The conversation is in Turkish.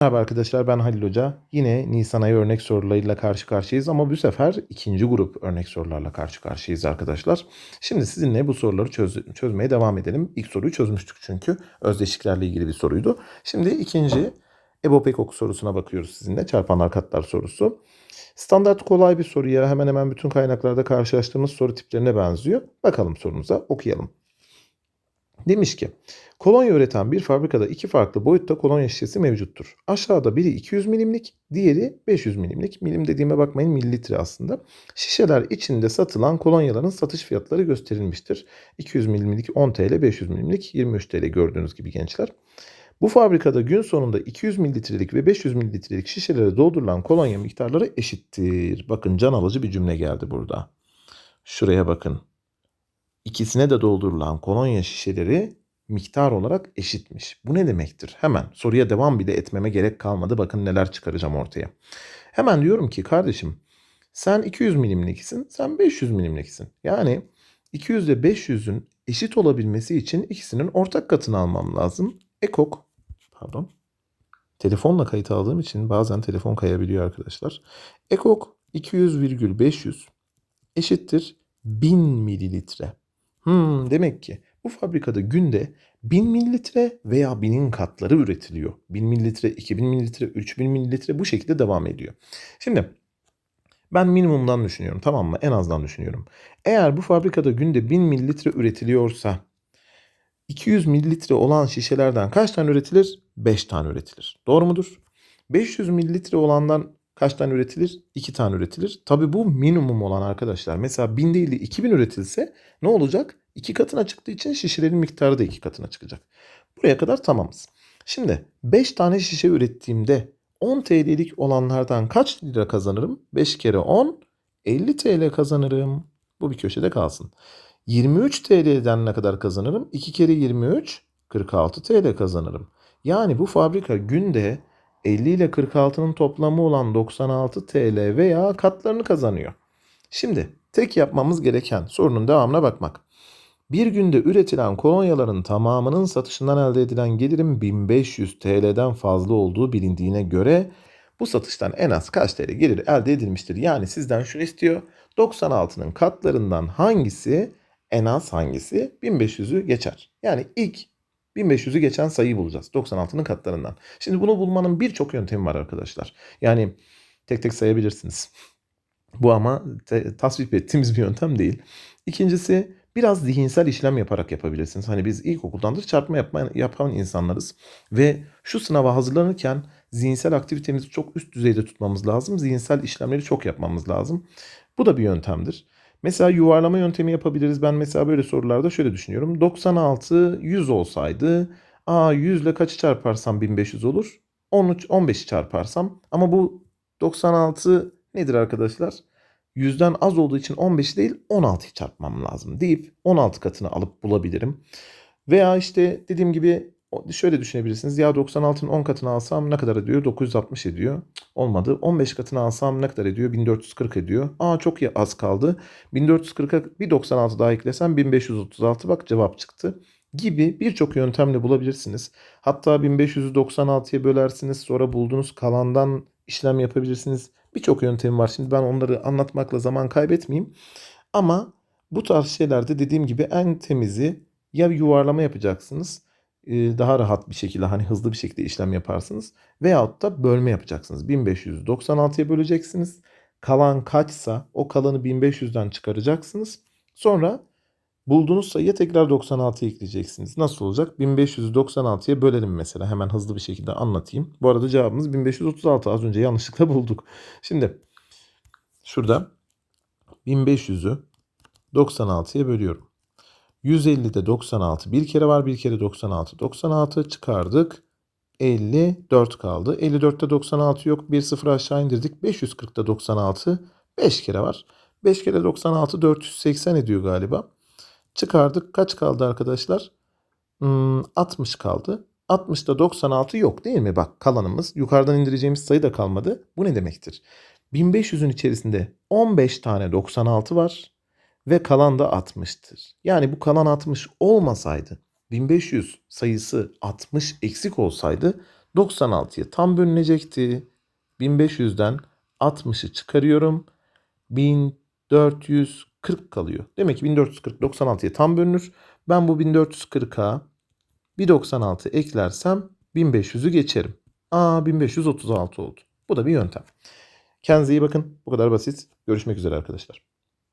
Merhaba arkadaşlar ben Halil Hoca. Yine Nisan ayı örnek sorularıyla karşı karşıyayız ama bu sefer ikinci grup örnek sorularla karşı karşıyayız arkadaşlar. Şimdi sizinle bu soruları çöz- çözmeye devam edelim. İlk soruyu çözmüştük çünkü özdeşliklerle ilgili bir soruydu. Şimdi ikinci EBO Pekok sorusuna bakıyoruz sizinle. Çarpanlar katlar sorusu. Standart kolay bir soruya hemen hemen bütün kaynaklarda karşılaştığımız soru tiplerine benziyor. Bakalım sorumuza okuyalım. Demiş ki kolonya üreten bir fabrikada iki farklı boyutta kolonya şişesi mevcuttur. Aşağıda biri 200 milimlik, diğeri 500 milimlik. Milim dediğime bakmayın mililitre aslında. Şişeler içinde satılan kolonyaların satış fiyatları gösterilmiştir. 200 milimlik 10 TL, 500 milimlik 23 TL gördüğünüz gibi gençler. Bu fabrikada gün sonunda 200 mililitrelik ve 500 mililitrelik şişelere doldurulan kolonya miktarları eşittir. Bakın can alıcı bir cümle geldi burada. Şuraya bakın. İkisine de doldurulan kolonya şişeleri miktar olarak eşitmiş. Bu ne demektir? Hemen soruya devam bile etmeme gerek kalmadı. Bakın neler çıkaracağım ortaya. Hemen diyorum ki kardeşim sen 200 milimliksin, sen 500 milimliksin. Yani 200 ile 500'ün eşit olabilmesi için ikisinin ortak katını almam lazım. Ekok, pardon. Telefonla kayıt aldığım için bazen telefon kayabiliyor arkadaşlar. Ekok 200,500 eşittir 1000 mililitre. Hmm, demek ki bu fabrikada günde 1000 mililitre veya 1000'in katları üretiliyor. 1000 mililitre, 2000 mililitre, 3000 mililitre bu şekilde devam ediyor. Şimdi ben minimumdan düşünüyorum tamam mı? En azdan düşünüyorum. Eğer bu fabrikada günde 1000 mililitre üretiliyorsa 200 mililitre olan şişelerden kaç tane üretilir? 5 tane üretilir. Doğru mudur? 500 mililitre olandan kaç tane üretilir? 2 tane üretilir. Tabi bu minimum olan arkadaşlar. Mesela 1000 değil de 2000 üretilse ne olacak? 2 katına çıktığı için şişelerin miktarı da 2 katına çıkacak. Buraya kadar tamamız. Şimdi 5 tane şişe ürettiğimde 10 TL'lik olanlardan kaç lira kazanırım? 5 kere 10 50 TL kazanırım. Bu bir köşede kalsın. 23 TL'den ne kadar kazanırım? 2 kere 23 46 TL kazanırım. Yani bu fabrika günde 50 ile 46'nın toplamı olan 96 TL veya katlarını kazanıyor. Şimdi tek yapmamız gereken sorunun devamına bakmak. Bir günde üretilen kolonyaların tamamının satışından elde edilen gelirin 1500 TL'den fazla olduğu bilindiğine göre bu satıştan en az kaç TL gelir elde edilmiştir? Yani sizden şunu istiyor. 96'nın katlarından hangisi en az hangisi 1500'ü geçer? Yani ilk 1500'ü geçen sayıyı bulacağız 96'nın katlarından. Şimdi bunu bulmanın birçok yöntemi var arkadaşlar. Yani tek tek sayabilirsiniz. Bu ama tasvip ettiğimiz bir yöntem değil. İkincisi biraz zihinsel işlem yaparak yapabilirsiniz. Hani biz ilkokuldandır çarpma yapma, yapan insanlarız. Ve şu sınava hazırlanırken zihinsel aktivitemizi çok üst düzeyde tutmamız lazım. Zihinsel işlemleri çok yapmamız lazım. Bu da bir yöntemdir. Mesela yuvarlama yöntemi yapabiliriz. Ben mesela böyle sorularda şöyle düşünüyorum. 96 100 olsaydı a 100 ile kaçı çarparsam 1500 olur? 13 15'i çarparsam ama bu 96 nedir arkadaşlar? 100'den az olduğu için 15 değil 16'yı çarpmam lazım deyip 16 katını alıp bulabilirim. Veya işte dediğim gibi şöyle düşünebilirsiniz. Ya 96'nın 10 katını alsam ne kadar ediyor? 960 ediyor. Olmadı. 15 katını alsam ne kadar ediyor? 1440 ediyor. Aa çok iyi az kaldı. 1440'a bir 96 daha eklesem 1536 bak cevap çıktı. Gibi birçok yöntemle bulabilirsiniz. Hatta 1596'ya bölersiniz sonra bulduğunuz kalandan işlem yapabilirsiniz. Birçok yöntem var. Şimdi ben onları anlatmakla zaman kaybetmeyeyim. Ama bu tarz şeylerde dediğim gibi en temizi ya yuvarlama yapacaksınız daha rahat bir şekilde hani hızlı bir şekilde işlem yaparsınız. Veyahut da bölme yapacaksınız. 1596'ya böleceksiniz. Kalan kaçsa o kalanı 1500'den çıkaracaksınız. Sonra bulduğunuz sayıya tekrar 96 ekleyeceksiniz. Nasıl olacak? 1596'ya bölelim mesela. Hemen hızlı bir şekilde anlatayım. Bu arada cevabımız 1536. Az önce yanlışlıkla bulduk. Şimdi şurada 1500'ü 96'ya bölüyorum. 150'de 96 bir kere var bir kere 96. 96 çıkardık. 54 kaldı. 54'te 96 yok. Bir sıfır aşağı indirdik. 540'da 96 5 kere var. 5 kere 96 480 ediyor galiba. Çıkardık. Kaç kaldı arkadaşlar? Hmm, 60 kaldı. 60'da 96 yok değil mi? Bak kalanımız yukarıdan indireceğimiz sayı da kalmadı. Bu ne demektir? 1500'ün içerisinde 15 tane 96 var ve kalan da 60'tır. Yani bu kalan 60 olmasaydı 1500 sayısı 60 eksik olsaydı 96'ya tam bölünecekti. 1500'den 60'ı çıkarıyorum. 1440 kalıyor. Demek ki 1440 96'ya tam bölünür. Ben bu 1440'a bir 96 eklersem 1500'ü geçerim. Aa 1536 oldu. Bu da bir yöntem. Kendinize iyi bakın. Bu kadar basit. Görüşmek üzere arkadaşlar.